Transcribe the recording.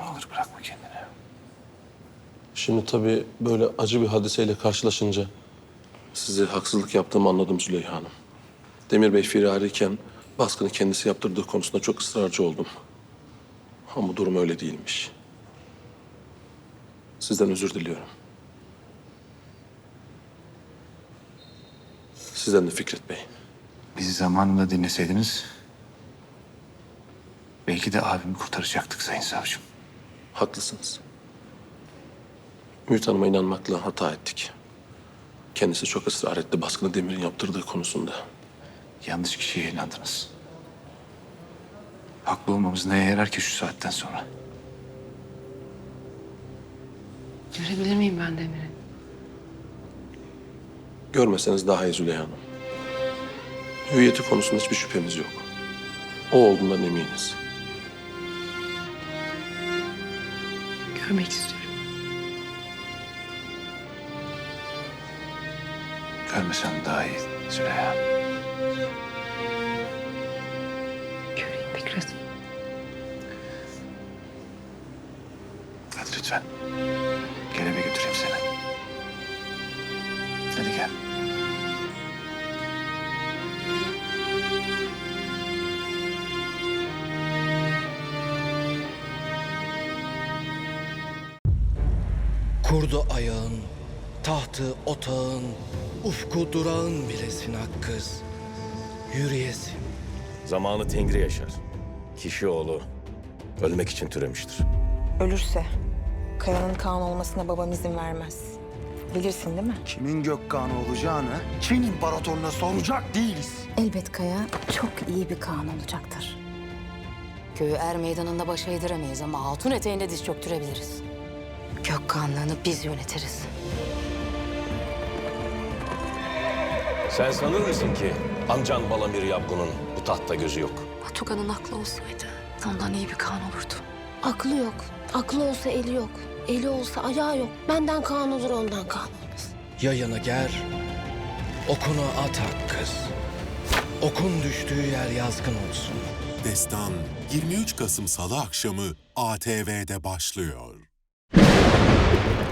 Ne olur bırakma kendini. Şimdi tabii böyle acı bir hadiseyle karşılaşınca size haksızlık yaptığımı anladım Züleyha Hanım. Demir Bey firariyken baskını kendisi yaptırdığı konusunda çok ısrarcı oldum. Ama durum öyle değilmiş. Sizden özür diliyorum. Sizden de Fikret Bey. Bizi zamanında dinleseydiniz... ...belki de abimi kurtaracaktık Sayın Savcım. Haklısınız. Ümit Hanım'a inanmakla hata ettik. Kendisi çok ısrar etti baskını Demir'in yaptırdığı konusunda. Yanlış kişiye inandınız. Haklı olmamız neye yarar ki şu saatten sonra? Görebilir miyim ben Demir'i? Görmeseniz daha iyi Züleyha Hanım. Hüviyeti konusunda hiçbir şüphemiz yok. O olduğundan eminiz. Görmek istiyorum. Görmesen daha iyi Züleyha. Göreyim Fikret. Hadi lütfen. Gel eve götüreyim seni. Hadi gel. Kurdu ayağın, tahtı otağın, ufku durağın bilesin hakkız. Yürüyesin. Zamanı Tengri yaşar. Kişi oğlu ölmek için türemiştir. Ölürse Kaya'nın Kaan olmasına babam izin vermez. Bilirsin değil mi? Kimin Gökkan'ı olacağını Çin İmparatorluğuna soracak değiliz. Elbet Kaya çok iyi bir Kaan olacaktır. Köyü er meydanında baş eğdiremeyiz ama altın eteğinde diz çöktürebiliriz. Gökkanlığını biz yönetiriz. Sen sanır mısın ki amcan Balamir Yapgun'un bu tahtta gözü yok? Batukan'ın aklı olsaydı ondan iyi bir Kaan olurdu. Aklı yok. Aklı olsa eli yok. Eli olsa ayağı yok. Benden Kaan olur ondan Kaan olmaz. Yayını ger, okunu at hakkız. Okun düştüğü yer yazgın olsun. Destan 23 Kasım Salı akşamı ATV'de başlıyor. Thank you.